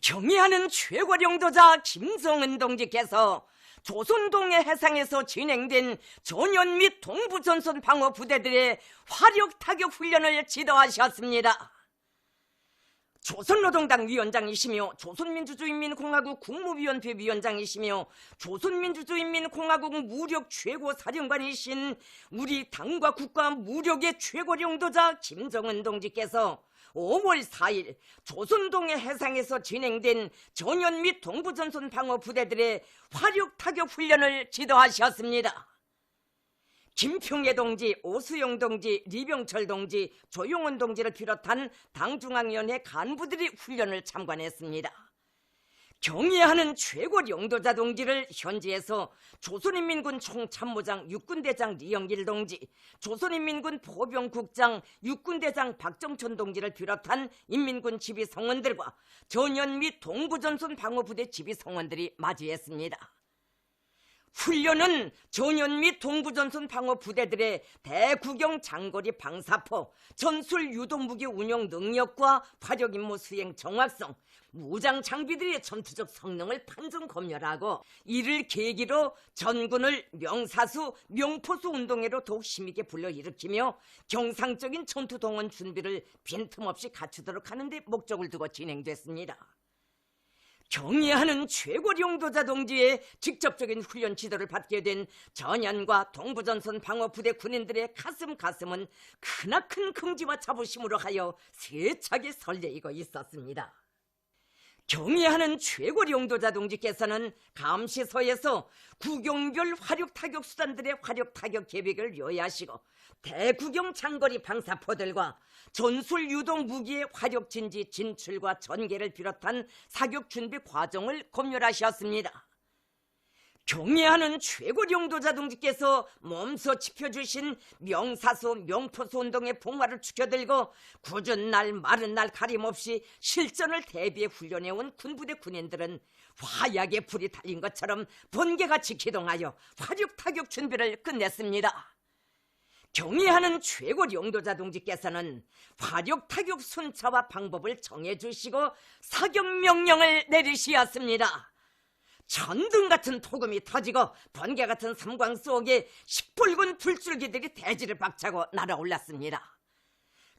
경의하는 최고령도자 김성은 동지께서 조선동해 해상에서 진행된 전연 및 동부전선 방어 부대들의 화력 타격 훈련을 지도하셨습니다. 조선노동당 위원장이시며 조선민주주의인민공화국 국무위원회 위원장이시며 조선민주주의인민공화국 무력 최고 사령관이신 우리 당과 국가 무력의 최고령도자 김정은 동지께서 5월 4일 조선동해 해상에서 진행된 전연 및 동부전선 방어 부대들의 화력 타격 훈련을 지도하셨습니다. 김평애 동지, 오수영 동지, 리병철 동지, 조용원 동지를 비롯한 당중앙위원회 간부들이 훈련을 참관했습니다. 경의하는 최고 영도자 동지를 현지에서 조선인민군 총참모장 육군대장 리영길 동지, 조선인민군 포병국장 육군대장 박정천 동지를 비롯한 인민군 지휘 성원들과 전연 및 동부전선 방어부대 지휘 성원들이 맞이했습니다. 훈련은 전연 및 동부전선 방어 부대들의 대구경 장거리 방사포, 전술 유도무기 운용 능력과 화력 임무 수행 정확성, 무장 장비들의 전투적 성능을 판정 검열하고 이를 계기로 전군을 명사수, 명포수 운동회로 더욱 힘있게 불러일으키며 경상적인 전투 동원 준비를 빈틈없이 갖추도록 하는 데 목적을 두고 진행됐습니다. 경의하는 최고령도자 동지의 직접적인 훈련 지도를 받게 된 전연과 동부전선 방어부대 군인들의 가슴 가슴은 크나큰 긍지와 자부심으로 하여 세차게 설레이고 있었습니다. 경의하는 최고령도자 동지께서는 감시소에서 구경별 화력 타격 수단들의 화력 타격 계획을 요약하시고 대구경 장거리 방사포들과 전술 유동 무기의 화력 진지 진출과 전개를 비롯한 사격 준비 과정을 검열하셨습니다. 경의하는 최고령도자 동지께서 몸소 지펴주신 명사수 명포수 운동의 봉화를 축여들고 굳은 날 마른 날 가림없이 실전을 대비해 훈련해온 군부대 군인들은 화약에 불이 달린 것처럼 번개같이 기동하여 화력 타격 준비를 끝냈습니다. 경의하는 최고령도자 동지께서는 화력 타격 순차와 방법을 정해주시고 사격 명령을 내리시었습니다. 전등 같은 토금이 터지고 번개 같은 삼광 속에 시뻘건 불줄기들이 대지를 박차고 날아올랐습니다.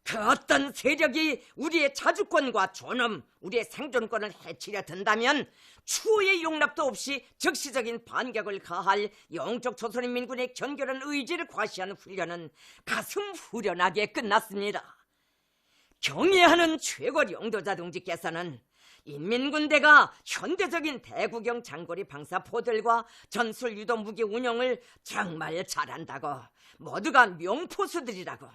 그 어떤 세력이 우리의 자주권과 존엄, 우리의 생존권을 해치려 든다면 추후의 용납도 없이 즉시적인 반격을 가할 영적 조선인민군의 견결한 의지를 과시하는 훈련은 가슴 후련하게 끝났습니다. 경애하는 최고 영도자 동지께서는 인민군대가 현대적인 대구경 장거리 방사포들과 전술 유도 무기 운영을 정말 잘한다고 모두가 명포수들이라고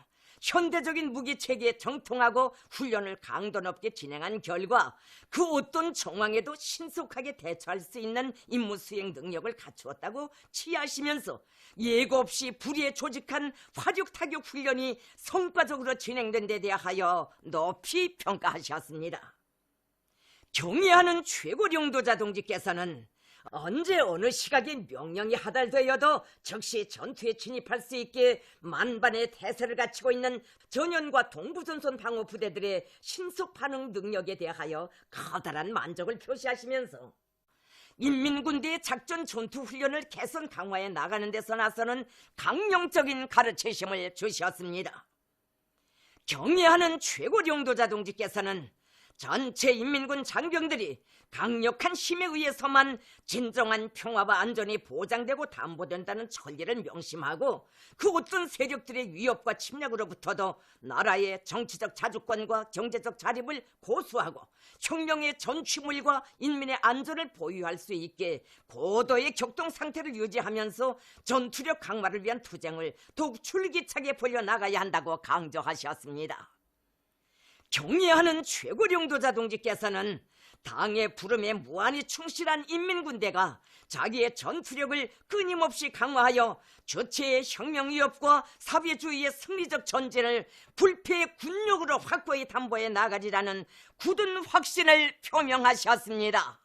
현대적인 무기 체계에 정통하고 훈련을 강도 높게 진행한 결과 그 어떤 정황에도 신속하게 대처할 수 있는 임무 수행 능력을 갖추었다고 치하시면서 예고 없이 불의에 조직한 화력 타격 훈련이 성과적으로 진행된 데 대하여 높이 평가하셨습니다. 경의하는 최고령도자 동지께서는 언제 어느 시각에 명령이 하달되어도 즉시 전투에 진입할 수 있게 만반의 태세를 갖추고 있는 전연과 동부전선 방어 부대들의 신속 반응 능력에 대하여 커다란 만족을 표시하시면서 인민군대의 작전 전투 훈련을 개선 강화해 나가는 데서 나서는 강령적인 가르치심을 주셨습니다. 경의하는 최고령도자 동지께서는 전체 인민군 장병들이 강력한 힘에 의해서만 진정한 평화와 안전이 보장되고 담보된다는 천리를 명심하고 그 어떤 세력들의 위협과 침략으로부터도 나라의 정치적 자주권과 경제적 자립을 고수하고 혁명의 전취물과 인민의 안전을 보유할 수 있게 고도의 격동 상태를 유지하면서 전투력 강화를 위한 투쟁을 더욱 줄기차게 벌려나가야 한다고 강조하셨습니다. 경의하는 최고령도자 동지께서는 당의 부름에 무한히 충실한 인민군대가 자기의 전투력을 끊임없이 강화하여 주체의 혁명 위협과 사회주의의 승리적 전쟁을 불패의 군력으로 확고히 담보해 나가리라는 굳은 확신을 표명하셨습니다.